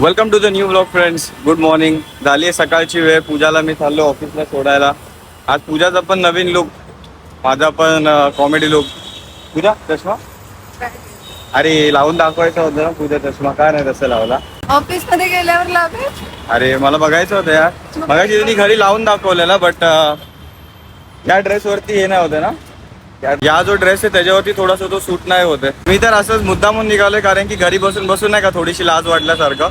Welcome to the new blog friends good morning झाली आहे सकाळची वेळ. पूजाला मी चाललो ऑफिसला सोडायला. आज पूजाचा पण नवीन लुक माझा पण कॉमेडी लुक पूजा चष्मा? अरे लावून दाखवायचं होतं ना पूजा चष्मा. काय नाही तसं लावला. ऑफिसमध्ये गेल्यावर लावे अरे मला बघायचं होतं यार. मगाशी त्यांनी घरी लावून दाखवलेला बट या ड्रेसवरती हे नाही होतं ना? या- या जो ड्रेस आहे त्याच्यावरती थोडासा तो सूट नाही होत मी तर असंच मुद्दामून निघालोय कारण की घरी बसून बसून नाही का थोडीशी लाज वाटल्यासारखं.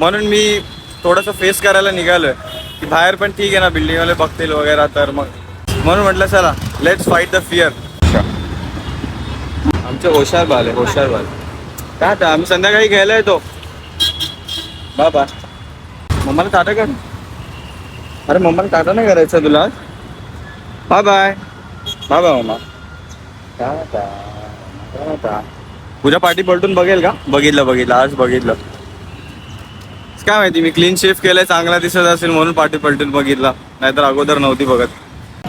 म्हणून मी थोडंसं फेस करायला निघालोय. की बाहेर पण ठीक आहे ना बिल्डिंगवाले बघतील वगैरे तर मग. म्हणून म्हटलं चला लेट्स फाईट द फिअर आमचे होशार बाल आहे होशार बाल काय आता आम्ही संध्याकाळी घ्यायला येतो. बाबा मम्माला टाटा कर अरे मम्माला टाटा नाही करायचं तुला? आज? Bye bye. बाय बाय मम्मा. टाटा टाटा तुझ्या पाठी पलटून बघेल का? बघितलं बघितलं. आज बघितलं. काय माहिती मी क्लीन शेफ केलंय चांगला दिसत असेल म्हणून पाठी पलटून बघितला. नाहीतर अगोदर नव्हती बघत.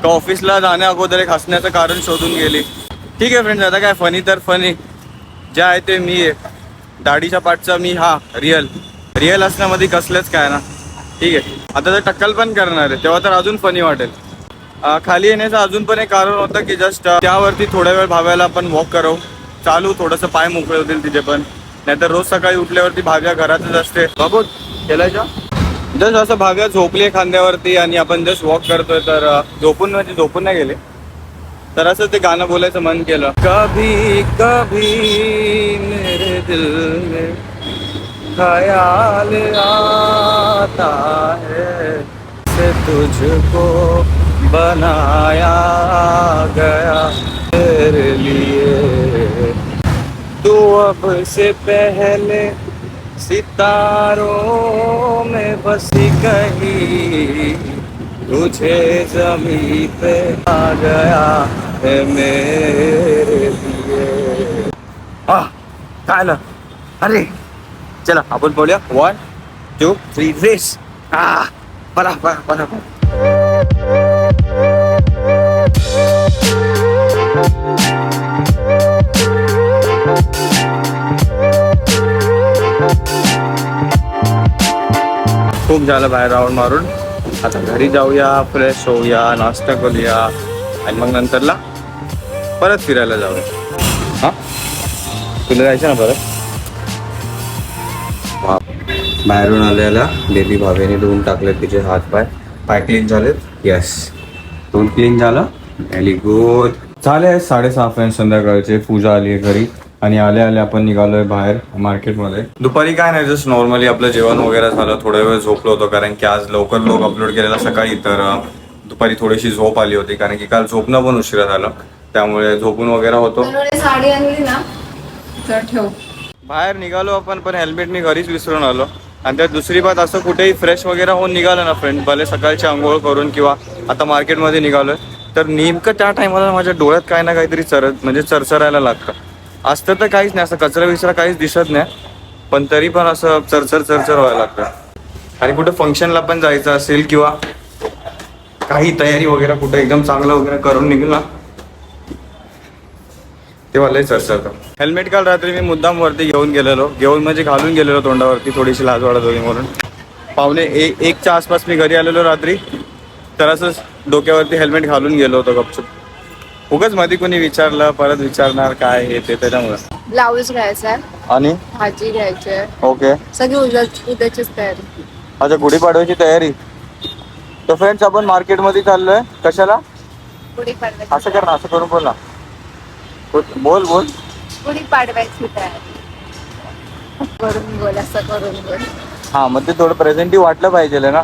का ऑफिसला जाण्या अगोदर एक हसण्याचं कारण शोधून गेली. ठीक आहे फ्रेंड्स आता काय फनी तर फनी जे आहे ते मी आहे. दाढीच्या पाठचा मी हा रिअल रिअल असण्यामध्ये कसलंच काय ना. ठीक आहे. आता जर टक्कल पण करणार आहे. तेव्हा तर अजून फनी वाटेल. खाली येण्याचं अजून पण एक कारण होतं की जस्ट त्यावरती थोड्या वेळ भाव्याला आपण वॉक करू. चालू थोडंसं पाय मोकळे होतील तिथे पण. नाहीतर रोज सकाळी उठल्यावरती भाव्या घरातच असते. बाबू केलायच्या जस्ट असं भाव्या झोपली खांद्यावरती आणि आपण जस्ट वॉक करतोय तर झोपून म्हणजे झोपून नाही गेले. तर असं ते गाणं बोलायचं मन केलं. कभी कभी मेरे दिल में ख्याल आता है से तुझको बनाया गया तेरे लिए तू अब से पहले सितारों में बसी कहीं। तुझे जमी पे आ गया है मेरे लिए। आ काय आलं? अरे चला आपण बोलूया. वन टू थ्री रेस हा बरा बरा बरा बरा. झालं बाहेर राऊंड मारून. आता घरी जाऊया फ्रेश होऊया नाश्ता करूया आणि मग नंतरला परत फिरायला जाऊया. हा? तुला जायचं ना परत? बाहेरून आल्याला बेबी भावेने धुवून टाकले तिचे हात पाय. पाय क्लीन झालेत? येस दोन क्लीन झालं? व्हेरी गुड झाले साडेसहा पर्यंत संध्याकाळचे. पूजा आली आहे घरी. आणि आले आले आपण निघालोय बाहेर मार्केटमध्ये. दुपारी काय नाही जस्ट नॉर्मली आपलं जेवण वगैरे झालं थोड्या वेळ झोपलो होतो कारण की आज लवकर लोक अपलोड केलेला सकाळी तर दुपारी थोडीशी झोप आली होती कारण की काल झोपणं पण उशिरा झालं. त्यामुळे झोपून वगैरे होतो. साडी आणली ना तर ठेव. बाहेर निघालो आपण पण हेल्मेट मी घरीच विसरून आलो. आणि त्यात दुसरी बात असं कुठेही फ्रेश वगैरे होऊन निघालं ना फ्रेंड भले सकाळची आंघोळ करून किंवा आता मार्केटमध्ये निघालोय तर नेमकं त्या टायमाला माझ्या डोळ्यात काही ना काहीतरी चरत म्हणजे चरचरायला लागतं. असतं तर काहीच नाही असं कचरा विचरा काहीच दिसत नाही. पण तरी पण असं चरचर चरचर व्हायला लागतं. आणि कुठं फंक्शनला पण जायचं असेल किंवा काही तयारी वगैरे कुठं एकदम चांगलं वगैरे करून निघलं तेव्हा लय चर्चा हेल्मेट काल रात्री मी मुद्दाम वरती घेऊन गेलेलो. घेऊन म्हणजे घालून गेलेलो तोंडावरती थोडीशी लाज वाढत होती म्हणून. पावणे एक एकच्या आसपास मी घरी आलेलो रात्री. तर असंच डोक्यावरती हेल्मेट घालून गेलो होतो गपचूप. उगाच मध्ये कोणी विचारलं परत विचारणार काय हे ते त्याच्यामुळे. ब्लाऊज घ्यायचा आहे. आणि? भाजी घ्यायची आहे. ओके. सगळी उद्या उद्याचीच तयारी. अच्छा गुढीपाडव्याची तयारी. तर फ्रेंड्स आपण मार्केटमध्ये चाललोय. कशाला? असं कर ना असं करून बोल ना. बोल बोल. गुढी पाडव्याची तयारी. करून बोल असं करून बोल. हा मग ते थोडं प्रेझेंटिव्ह वाटलं पाहिजे ना.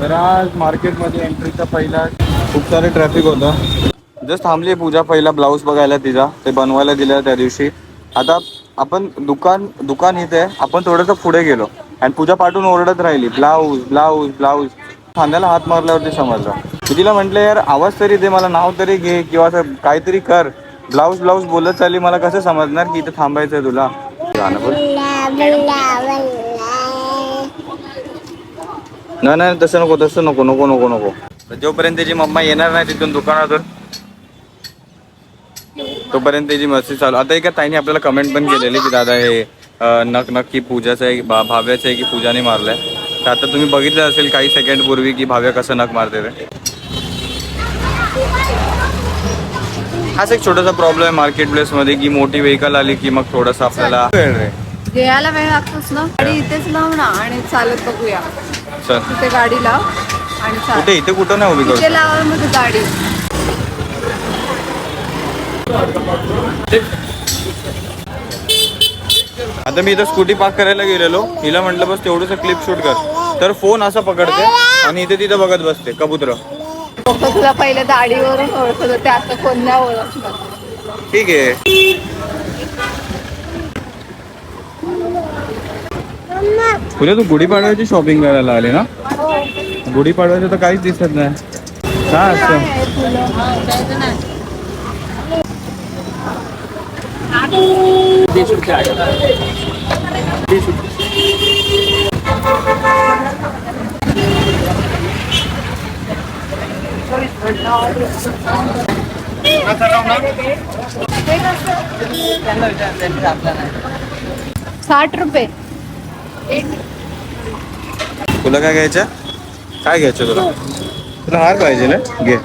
तर आज मार्केटमध्ये एंट्रीचा पहिला खूप सारे ट्रॅफिक होतं. जस्ट थांबली पूजा पहिला ब्लाऊज बघायला तिचा ते बनवायला दिलं त्या दिवशी. आता आपण दुकान दुकान इथे आहे आपण थोडंसं पुढे गेलो. आणि पूजा पाठवून ओरडत राहिली ब्लाऊज ब्लाऊज ब्लाऊज. खांद्याला हात मारल्यावरती समजलं. मी तिला म्हटलं यार आवाज तरी दे मला नाव तरी घे किंवा असं काहीतरी कर. ब्लाऊज ब्लाऊज बोलत चालली मला कसं समजणार की इथं थांबायचं आहे तुला बोल. नाही नाही तसं नको तसं नको नको नको नको. तर जोपर्यंत त्याची मम्मा येणार नाही तिथून दुकानातून तोपर्यंत त्याची मस्ती चालू. आता एका ताईने आपल्याला कमेंट पण केलेली की दादा हे नक नक्की पूजाचं आहे भा भाव्याचं आहे की पूजाने मारलं आहे तर आता तुम्ही बघितलं असेल काही सेकंड पूर्वी की भाव्या कसं नक मारते ते. हाच एक छोटासा प्रॉब्लेम आहे मार्केट प्लेसमध्ये की मोठी व्हेकल आली की मग थोडंसं आपल्याला वेळ रे वेळ लागतोच ना? गाडी इथेच लाव ना आणि चालत बघूया. चल. गाडी लाव आणि कुठे? इथे कुठं नाही उभी करू इथे लाव मग गाडी. आता मी इथं स्कूटी पार्क करायला गेलेलो. हिला म्हटलं बस तेवढंसं क्लिप शूट कर. तर फोन असा पकडते आणि इथे तिथं बघत बसते कबूतर. तुला पहिले दाढीवरून ओळखत होते आता कोण नाही ठीक आहे. तुला तू गुढीपाडव्याची शॉपिंग करायला आली ना? गुढीपाडव्याचं तर काहीच दिसत नाही. काय असतं कसं? साठ रुपये. एक तुला काय घ्यायचं? काय घ्यायचं तुला? तुला हार पाहिजे ना? घे.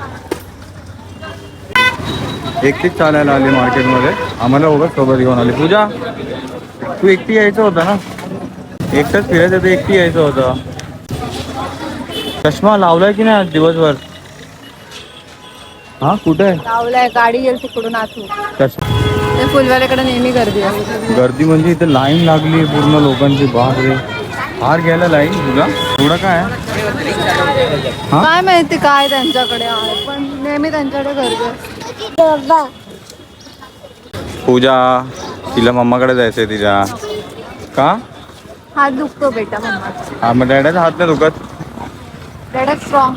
एकटीच चालायला आली मार्केटमध्ये आम्हाला उगाच सोबत घेऊन आली. पूजा तू एकटी यायचं होतं ना? एकटंच फिरायचं तर एकटी यायचं होतं. चष्मा लावलाय की नाही आज दिवसभर? हा कुठे? आहे लावलाय गाडी गेली तिकडून आतून. फुलवाल्याकडे नेहमी गर्दी गर्दी म्हणजे इथे लाईन लागली पूर्ण लोकांची बाप रे. हार घ्यायला लाईन तुला? एवढं काय? हा? काय माहिती काय त्यांच्याकडे आहे पण नेहमी त्यांच्याकडे गर्दी पूजा तिला मम्माकडे जायचंय तिच्या का? हात दुखतो बेटा मम्मा. हा मग डॅडाचा हात नाही दुखत? डॅडा स्ट्रॉंग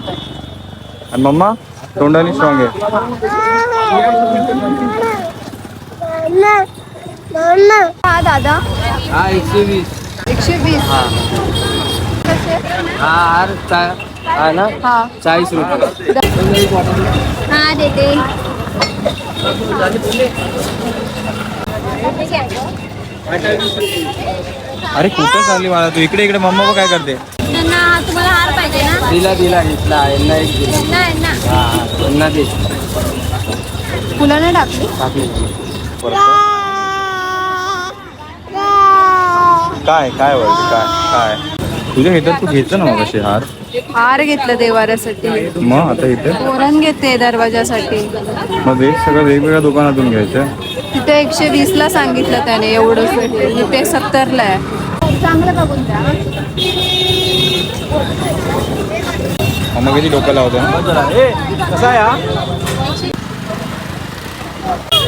आणि मम्मा तोंडाने स्ट्रॉंग आहे. हा दादा. हा एकशे वीस. एकशे वीस. कसे? हा हार चा- हा ना? हा. चाळीस रुपये. हा देते. अरे कुठं चालली मला तू? इकडे इकडे. मम्मा काय करते? त्यांना तुम्हाला हार पाहिजे ना? दिला दिला घेतला. यांना एक दिला. नाही ना हा यांना दे. फुलं नाही टाकली? टाकली. काय काय वळते काय काय? तुझ्या ह्याच्यात तू घ्यायचं ना मग असे हार? हार घेतलं देवाऱ्यासाठी. मग आता इथे? तोरण घेते दरवाजासाठी. मग वेग सगळं वेगवेगळ्या दुकानातून घ्यायचं? तिथे एकशे वीस ला सांगितलं त्याने एवढं इथे सत्तरला आहे. चांगलं बघून द्या. मम्मा किती डोकं लावते ना कसा आहे हा?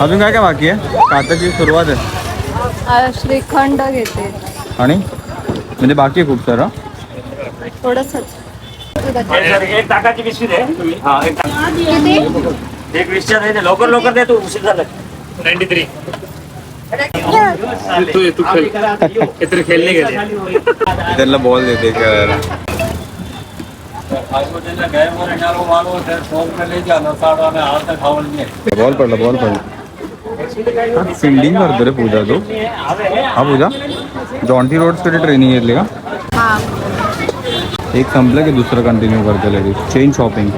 अजून काय काय बाकी आहे? काताची सुरुवात आहे. श्रीखंड घेते. आणि? म्हणजे बाकी खूप सारं? थोडस एक हा। एक वीसच्या नाही दे. लवकर लवकर दे तू उशीर झाला नाईन्टी थ्री तू तू खेळ गेले त्यांना बॉल देते खेळायला बॉल पडला बॉल पडला फिल्डिंग करतो रे पूजा तू। हा पूजा। जॉन्टी रोड्सकडे ट्रेनिंग घेतली का हा एक संपलं की दुसरं कंटिन्यू करते लगेच. चेन शॉपिंग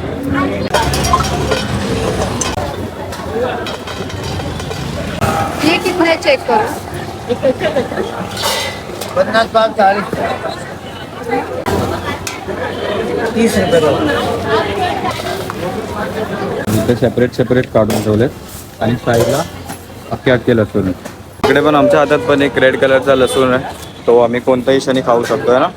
चेक इथे सेपरेट सेपरेट काढून ठेवलेत. आणि साईडला अख्खे अख्खे लसूण. इकडे पण आमच्या हातात पण एक रेड कलरचा लसूण आहे. तो आम्ही कोणत्याही क्षणी खाऊ शकतो ना?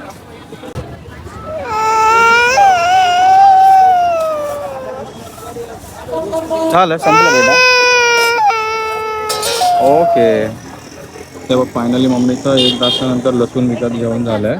झालं संपलं बेटा. ओके ते बघ फायनली मम्मीचं एक तासानंतर लसूण विकत घेऊन झालंय.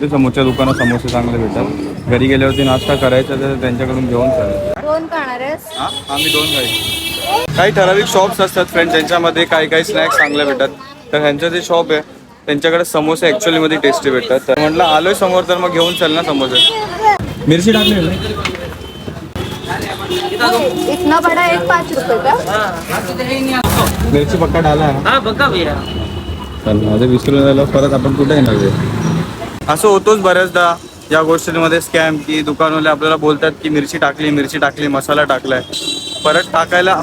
ते समोरच्या दुकानात समोसे चांगले भेटतात. घरी गेल्यावरती नाश्ता करायचा तर त्यांच्याकडून घेऊन चालेल. दोन खाणार हा आम्ही दोन काही काही ठराविक शॉप्स असतात फ्रेंड ज्यांच्यामध्ये काही काही स्नॅक्स चांगले भेटतात. तर ह्यांचं जे शॉप आहे त्यांच्याकडे समोसे ॲक्च्युअली मध्ये टेस्टी भेटतात. तर म्हटलं आलोय समोर तर मग घेऊन चल ना समोसे. मिरची टाकली ना? इतना बड़ा एक पाच रुपये का? मिरची पक्का डाला हा माझं विसरून झालं परत आपण कुठे येणार ते असं होतोच बऱ्याचदा या गोष्टींमध्ये स्कॅम की दुकानवाले आपल्याला बोलतात की मिरची टाकली मिरची टाकली मसाला टाकलाय. परत टाकायला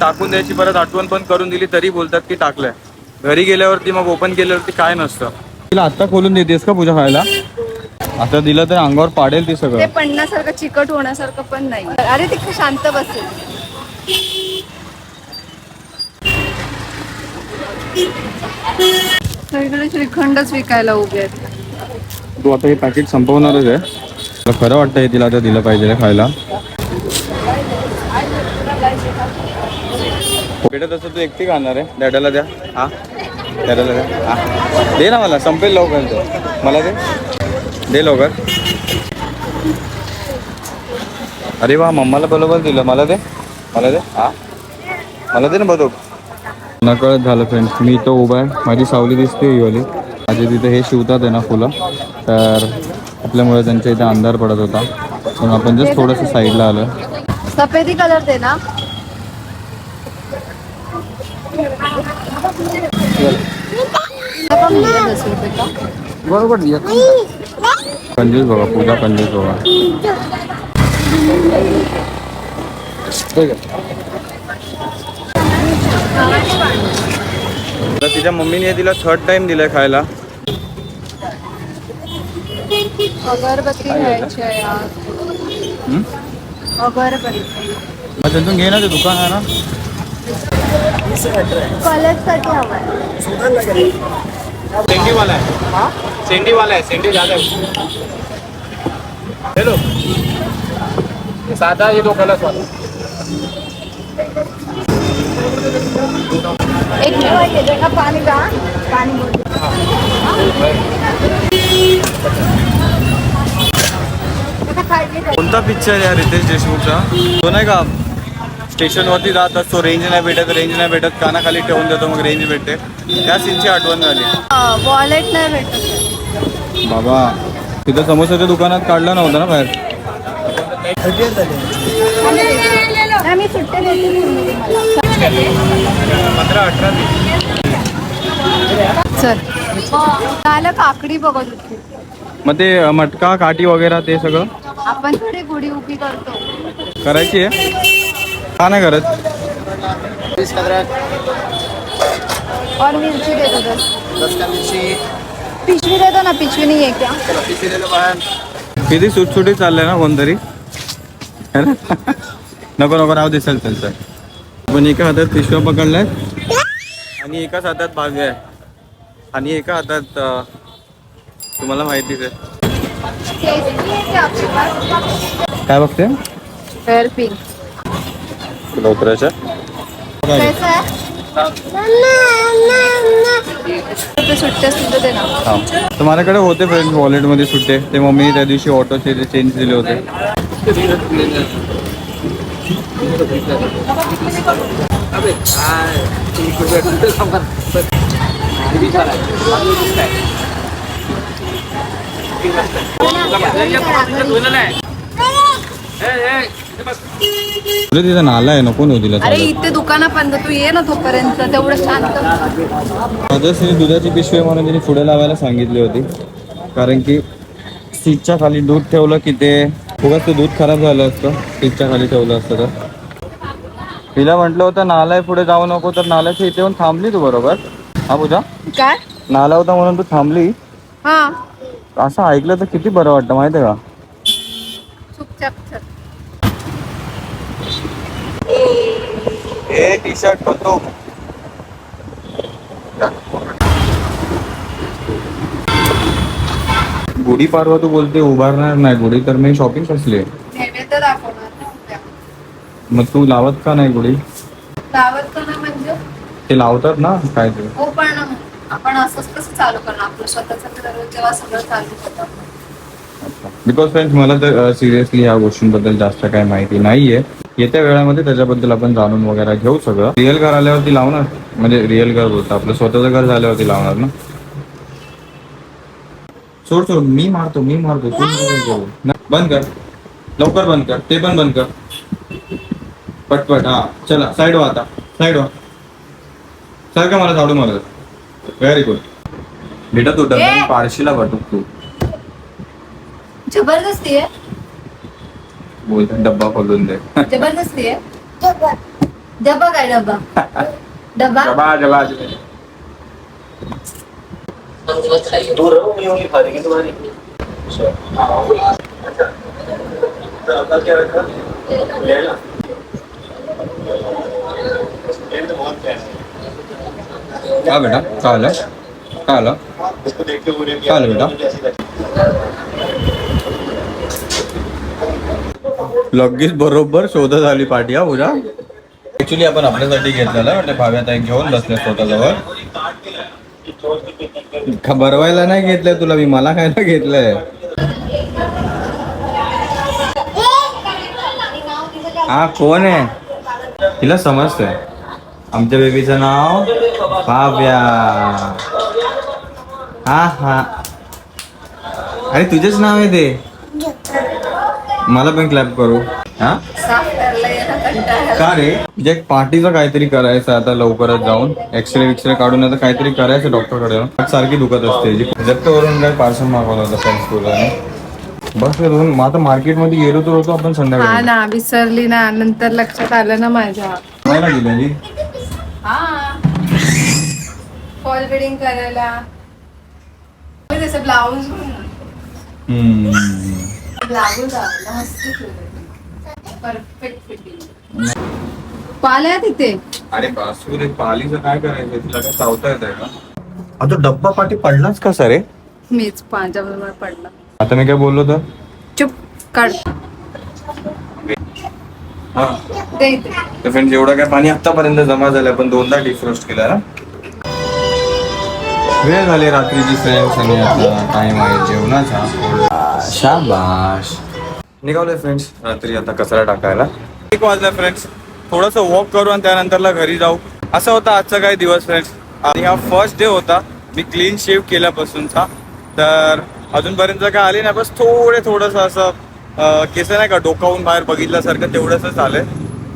टाकून द्यायची परत आठवण पण करून दिली तरी बोलतात की टाकलंय. घरी गेल्यावरती मग ओपन केल्यावरती काय नसतं. तिला आत्ता खोलून देतेस का पूजा खायला? आता दिलं तर अंगावर पाडेल ती ते सगळं पडण्यासारखं चिकट होण्यासारखं पण नाही. अरे ती शांत बसेल. श्रीखंडच विकायला उभे आहेत. तू आता हे पॅकेट संपवणारच आहे. खरं वाटतं हे तिला आता दिलं पाहिजे खायला. भेटत असं तू एकटी खाणार आहे? डॅडाला द्या. हा? दे ना मला संपेल लवकर ते. मला दे. दे लवकर. अरे वा मम्माला बरोबर दिलं. मला दे. मला दे. हा. मला दे ना बरोबर नकळत झालं फ्रेंड्स मी इथं उभा आहे. माझी सावली दिसते ही वाली. माझे तिथे हे शिवतात आहे ना फुलं. तर आपल्यामुळे त्यांच्या इथे अंधार पडत होता. म्हणून आपण जस्ट थोडंसं साईडला आलो सफेदी कलर दे ना. दिले दस रुपये का बरोबर कंजूस बघा पूजा कंजूस तिच्या मम्मीने तिला थर्ड टाइम दिलाय खायला. अगरबत्ती घ्यायची यार हम्म? अगरबत्ती मग त्यांतून घे ना ते दुकान आहे ना कॉलेजसाठी हवं आहे सेंडी वाला है। हाँ? सेंडी वाला है सेंडी ज़्यादा है। हेलो ये सादा ये दो कलर वाला। एक मिनिट। येते का? पाणी का खायची का? कोणता पिक्चर या रितेश देशमुखचा? तो नाही का स्टेशनवरती जात असतो रेंज नाही भेटत रेंज नाही भेटत कानाखाली ठेवून देतो मग रेंज भेटते. त्या सीनची आठवण झाली. वॉलेट नाही भेटत. बाबा तिथं समोसाच्या दुकानात काढलं नव्हतं ना बाहेर? तुम्हाला. पंधरा अठरा चल. झालं काकडी बघत होती. मग ते अ, मटका काठी वगैरे ते सगळं? आपण थोडी गुढी उभी करतो. करायची आहे? का नाही करत? और मिरची दे दो दस दस का मिर्ची। पिशवी दे दो ना पिशवी नहीं है क्या? चलो पीछे ले लो बाहर। किती सुटसुटीत चाललंय ना कोणतरी? है ना? नको नको राव दिसेल त्यांचं पण एका हातात पिशव्या पकडल्यात आणि एकाच हातात भाग्य आहे आणि एका हातात तुम्हाला माहितीच आहे. काय बघते? लवकराच्या है हा. तर माझ्याकडे होते फ्रेंड्स वॉलेटमध्ये सुट्टे. ते मम्मीने त्या दिवशी ऑटोचे ते चेंज दिले होते. तुला तिथं नाला आहे नको नव्हती तिला अरे. इथे दुकानापर्यंत तू ये ना तोपर्यंत तेवढं शांत. माझं तिने दुधाची पिशवी म्हणून तिने पुढे लावायला सांगितली होती. कारण की सीटच्या खाली दूध ठेवलं की ते उगाच ते दूध खराब झालं असतं. सीटच्या खाली ठेवलं असतं तर. तिला म्हटलं होतं नाला पुढे जाऊ नको तर नाल्याच्या इथे येऊन थांबली तू बरोबर? हा पूजा? काय? नाला होता म्हणून तू थांबली? असं ऐकलं तर किती बरं वाटतं माहिती आहे का चुपचाप चल हे टी शर्ट करतो गुढी पाडवा तू बोलते उभारणार नाही. गुढी तर मी शॉपिंग कसली आहे? नैवेद्य दाखवणार मग तू लावत का नाही गुढी? लावत का ना म्हणजे? ते लावतात ना काय ते? हो पण आपण असंच कसं चालू करणार? आपलं स्वतःचं दररोज जेव्हा सगळं चालू होतं. बिकॉज फ्रेंड्स मला तर सिरियसली या गोष्टींबद्दल जास्त काही माहिती नाहीये. येत्या वेळामध्ये त्याच्याबद्दल आपण जाणून वगैरे घेऊ सगळं. रिअल घर आल्यावरती लावणार? म्हणजे रिअल घर बोलतो आपलं स्वतःचं घर झाल्यावरती लावणार ना? सोड सोड. मी मारतो मी मारतो. तू बंद कर. लवकर बंद कर. ते पण बंद कर. पटपट. हा. चला साईड वा आता. साईड वा सारखं मला झाडू मारत. व्हेरी गुड बेटा तू डबा ए! पारशीला वाटू तू जबरदस्ती आहे? डब्बा खोलून दे. जबरदस्ती आहे? डबा काय डबा डबा डबा डबा दूर होंगी खा देगी तुम्हारी। का बेटा? का आलं का आलं का आलं बेटा? लगेच बरोबर शोधत आली पाठी हा उद्या ऍक्च्युली आपण आपल्यासाठी घेतलेलं म्हणजे भाव्यात घेऊन बसले स्वतःजवळ का बरवायला नाही घेतलंय तुला मी मला खायला घेतलंय. हा कोण आहे? तिला समजतंय. आमच्या बेबीचं नाव भाव्या. हा हा. अरे तुझेच नाव आहे ते. मला पण क्लॅप करू. हा? करायला का रे? म्हणजे एक पार्टीचं काहीतरी करायचं आता लवकरच जाऊन. एक्सरे विक्सरे काढून आता काहीतरी करायचं डॉक्टरकडे सारखी दुखत असते. जी जप्तवरून काय पार्सल मागवलं होतं फ्रेंड्स बस दोन मग आता मार्केटमध्ये गेलो तर होतो आपण संध्याकाळी. ना विसरली ना. नंतर लक्षात आलं ना माझ्या. हा. फॉल बिडिंग करायला. ब्लाऊज पाल्या तिथे अरे बासू रे पालीचं काय करायचं तुला काय चावता येत आहे का? आता डब्बा पाठी पडलाच का सर? मीच माझ्याबरोबर पडला. आता मी काय बोललो तर? चुप काढ. हा. दे इथे. तर फ्रेंड्स एवढं काय पाणी आतापर्यंत जमा झालं पण दोनदा डिफ्रोस्ट केला ना वेळ झाली रात्रीची फ्रेंड्स आणि आता टाइम आहे जेवणाचा. शाबाश निघालोय फ्रेंड्स रात्री आता कचरा टाकायला. एक वाजला फ्रेंड्स थोडस वॉक करू आणि त्यानंतरला घरी जाऊ. असा होता आजचा काही दिवस फ्रेंड्स आणि हा फर्स्ट डे होता. मी क्लीन शेव केल्यापासूनचा. तर अजूनपर्यंत काय आले नाही बस थोडे थोडस असं केस नाही का डोकावून बाहेर बघितल्यासारखं तेवढंच आलंय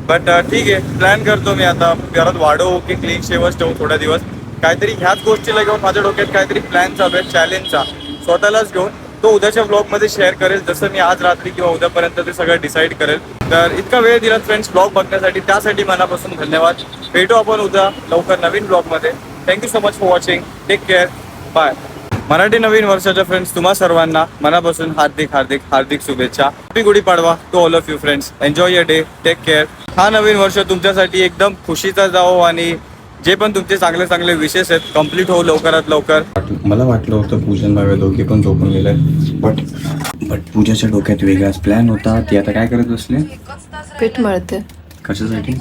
बट ठीक आहे. प्लॅन करतो मी आता. परत वाढवू की क्लीन शेवच ठेवू थोड्या दिवस. काहीतरी ह्याच गोष्टीला घेऊन माझ्या डोक्यात काहीतरी प्लॅन चालू आहे चॅलेंजचा स्वतःलाच घेऊन तो उद्याच्या ब्लॉगमध्ये शेअर करेल. जसं मी आज रात्री किंवा उद्यापर्यंत ते सगळं डिसाईड करेल. तर इतका वेळ दिला फ्रेंड्स ब्लॉग बघण्यासाठी. त्यासाठी मनापासून धन्यवाद. भेटू आपण उद्या लवकर नवीन ब्लॉगमध्ये thank you so much for watching take care bye Marathi नवीन वर्षाच्या फ्रेंड्स तुम्हा सर्वांना मनापासून हार्दिक हार्दिक हार्दिक शुभेच्छा. Happy Gudi Padwa to all of you friends enjoy your day take care हा नवीन वर्ष तुमच्यासाठी एकदम खुशीचा जावो आणि जे पण तुमचे चांगले चांगले विशेष आहेत कंप्लीट होऊ लवकरात लवकर. मला वाटलं होतं पूजन भावे दोघे पण झोपून गेले बट बट पूजाच्या डोक्यात वेगळाच प्लॅन होता. ती आता काय करत असले पीठ मळते. कशासाठी?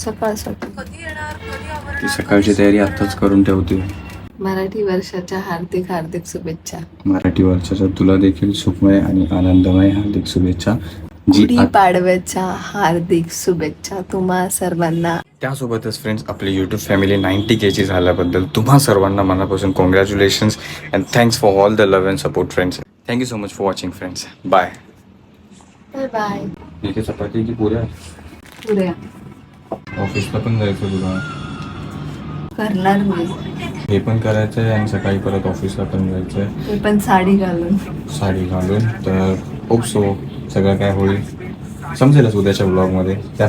सकाळसाठी ती सकाळची तयारी आताच करून ठेवते. मराठी वर्षाच्या हार्दिक हार्दिक शुभेच्छा. मराठी वर्षाच्या तुला देखील सुखमय आणि आनंदमय हार्दिक शुभेच्छा. जी गुढी आत- पाडव्याच्या हार्दिक शुभेच्छा तुम्हा सर्वांना. त्यासोबतच फ्रेंड्स आपली यूट्यूब फॅमिली नाईन्टी केची झाल्याबद्दल तुम्हा सर्वांना मनापासून congratulations and thanks for all the love and support friends thank you so much for watching friends bye bye bye इथे चपाती की पुऱ्या? पुऱ्या. ऑफिसला पण जायचं तुला. करणार मी. हे पण करायचं आहे आणि सकाळी परत ऑफिसला पण जायचं आहे पण साडी घालून. साडी घालून तर होप सो सगळं काय होईल. समजेलच उद्याच्या ब्लॉगमध्ये त्या